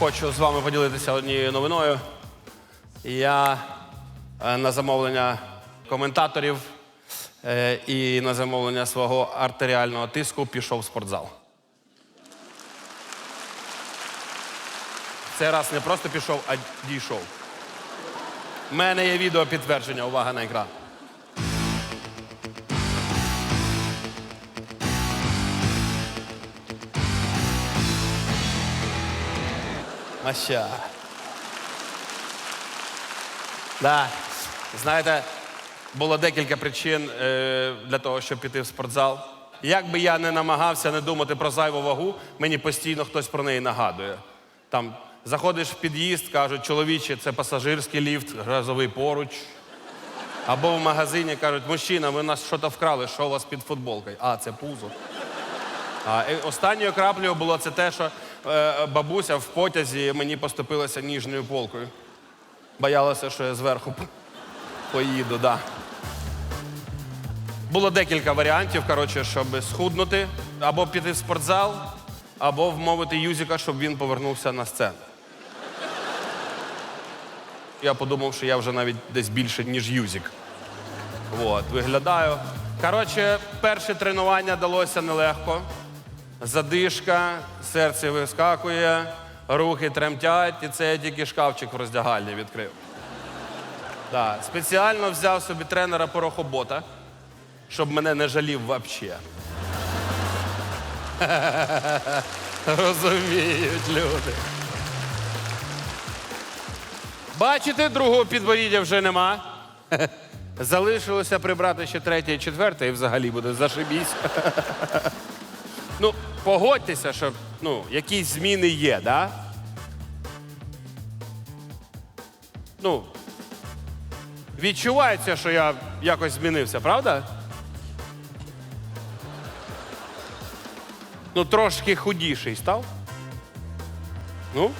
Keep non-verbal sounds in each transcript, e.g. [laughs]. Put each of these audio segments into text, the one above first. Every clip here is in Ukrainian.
хочу з вами поділитися однією новиною. Я е, на замовлення коментаторів е, і на замовлення свого артеріального тиску пішов в спортзал. Цей раз не просто пішов, а дійшов. У мене є відео підтвердження. Увага на екран. Маща. Да. Знаєте, було декілька причин е, для того, щоб піти в спортзал. Як би я не намагався не думати про зайву вагу, мені постійно хтось про неї нагадує. Там заходиш в під'їзд, кажуть, чоловіче, це пасажирський ліфт, газовий поруч. Або в магазині кажуть, мужчина, ви нас щось вкрали, що у вас під футболкою? А, це пузо. А останньою краплею було це те, що бабуся в потязі мені поступилася ніжною полкою. Боялася, що я зверху поїду, да. Було декілька варіантів, коротше, щоб схуднути, або піти в спортзал, або вмовити Юзіка, щоб він повернувся на сцену. Я подумав, що я вже навіть десь більше, ніж Юзік. От, виглядаю. Коротше, перше тренування далося нелегко. Задишка, серце вискакує, рухи тремтять, і це я тільки шкафчик в роздягальні відкрив. Да. Спеціально взяв собі тренера порохобота, щоб мене не жалів взагалі. [laughs] Розуміють люди. Бачите, другого підборіддя вже нема. [laughs] Залишилося прибрати ще третє і четверте, і взагалі буде зашибісь. [laughs] Ну, погодьтеся, що ну, якісь зміни є, да? Ну, відчувається, що я якось змінився, правда? Ну, трошки худіший став. Ну?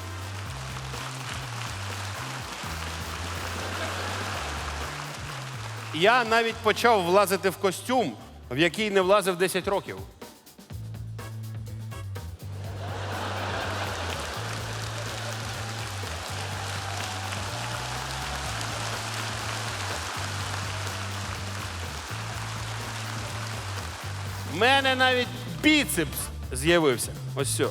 Я навіть почав влазити в костюм, в який не влазив 10 років. В мене навіть біцепс з'явився. Ось все.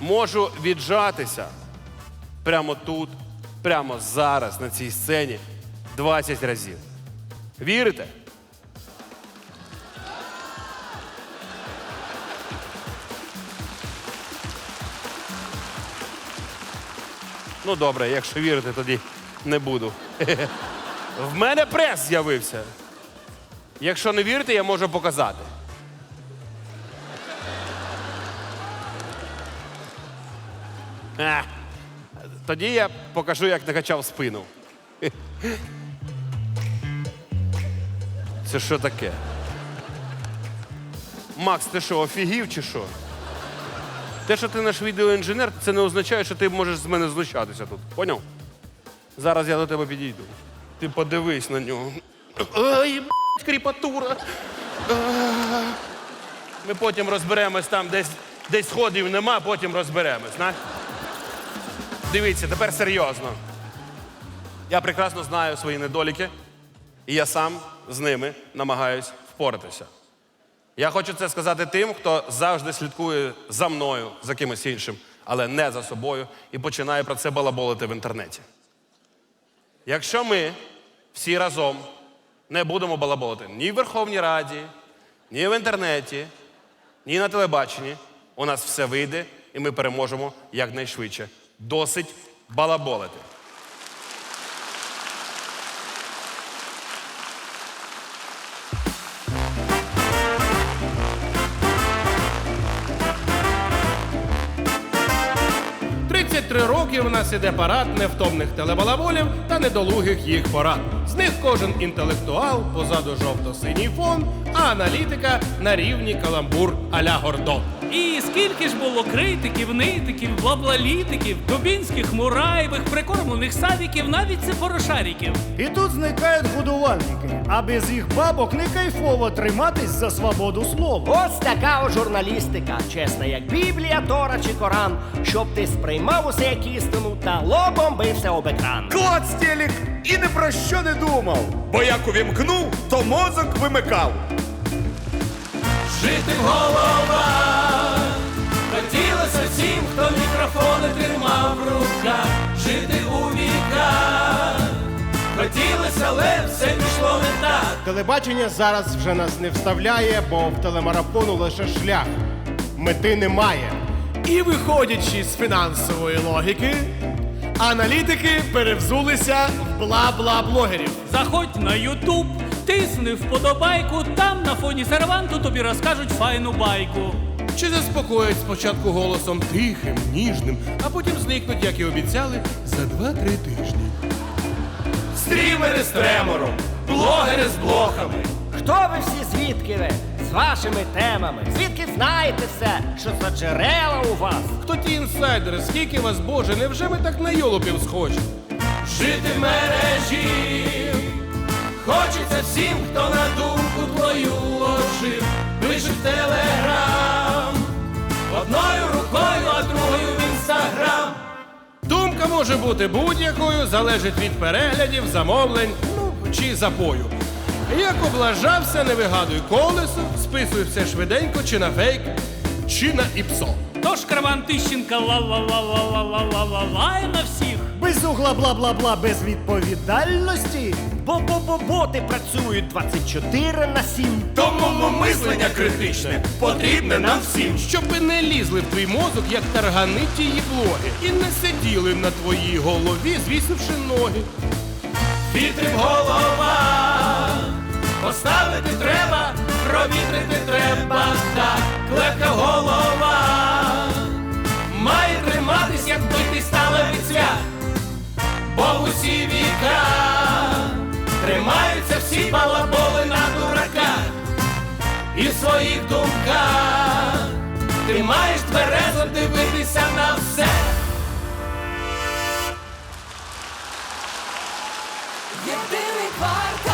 Можу віджатися прямо тут, прямо зараз, на цій сцені 20 разів. Вірите? Ну, добре, якщо вірите, тоді не буду. [laughs] В мене прес з'явився. Якщо не вірите, я можу показати. Тоді я покажу, як накачав спину. [laughs] Це що таке? Макс, ти що, офігів чи що? Те, що ти наш відеоінженер, це не означає, що ти можеш з мене знущатися тут. Поняв? Зараз я до тебе підійду. Ти подивись на нього. Ой, б***ь, кріпатура. Ми потім розберемось там, десь, десь сходів нема, потім розберемось. На? Дивіться, тепер серйозно. Я прекрасно знаю свої недоліки, і я сам з ними намагаюсь впоратися. Я хочу це сказати тим, хто завжди слідкує за мною, за кимось іншим, але не за собою, і починає про це балаболити в інтернеті. Якщо ми всі разом не будемо балаболити ні в Верховній Раді, ні в інтернеті, ні на телебаченні, у нас все вийде, і ми переможемо якнайшвидше. Досить балаболити. – 33 роки в нас іде парад невтомних телебалаболів та недолугих їх порад. З них кожен інтелектуал, позаду жовто-синій фон, а аналітика на рівні каламбур а-ля Гордон. І скільки ж було критиків, нитиків, блаблалітиків, кубінських мураєвих, прикормлених савіків, навіть цифорошаріків. І тут зникають годувальники, А без їх бабок не кайфово триматись за свободу слова. Ось така от журналістика, чесна, як Біблія, Тора чи Коран, щоб ти сприймав усе як істину та лобом бився об екран. Клац телек і ні про що не думав. Бо як увімкнув, то мозок вимикав. Жити в головах хотілося всім, хто мікрофони тримав в руках. Жити у віках хотілося, але все пішло не так. Телебачення зараз вже нас не вставляє, бо в телемарафону лише шлях. Мети немає. І виходячи з фінансової логіки, аналітики перевзулися в бла-бла-блогерів. Заходь на Ютуб, тисни вподобайку, там на фоні серванту тобі розкажуть файну байку. Чи заспокоять спочатку голосом тихим, ніжним, а потім зникнуть, як і обіцяли, за 2-3 тижні. Стрімери з тремором, блогери з блохами. Хто ви всі звідки ви? З вашими темами. Звідки знаєте все, що за джерела у вас? Хто ті інсайдери, скільки вас, Боже, невже ми так на йолопів схожі? Жити в мережі. Хочеться всім, хто на думку твою ложив, пише в телеграм. Одною рукою, а другою в інстаграм. Думка може бути будь-якою, залежить від переглядів, замовлень, ну чи запою. Як облажався, не вигадуй колесо, списуй все швиденько, чи на фейк, чи на іпсо. Тож караван Тищенка ла-ла-ла-ла-ла-ла-ла-ла на всіх. Без угла бла-бла-бла, без відповідальності. Бо-бо-бо-боти працюють 24 на 7. Тому мислення критичне потрібне нам всім. Щоби не лізли в твій мозок, як таргани тії блоги, і не сиділи на твоїй голові, звісивши ноги. Вітри в головах, поставити треба, провітрити треба, так, легка голова. Має триматись, як битий сталевий цвях, бо в усі віка тримаються всі балаболи на дураках і в своїх думках. Ти маєш тверезо дивитися на все. Єдиний квартал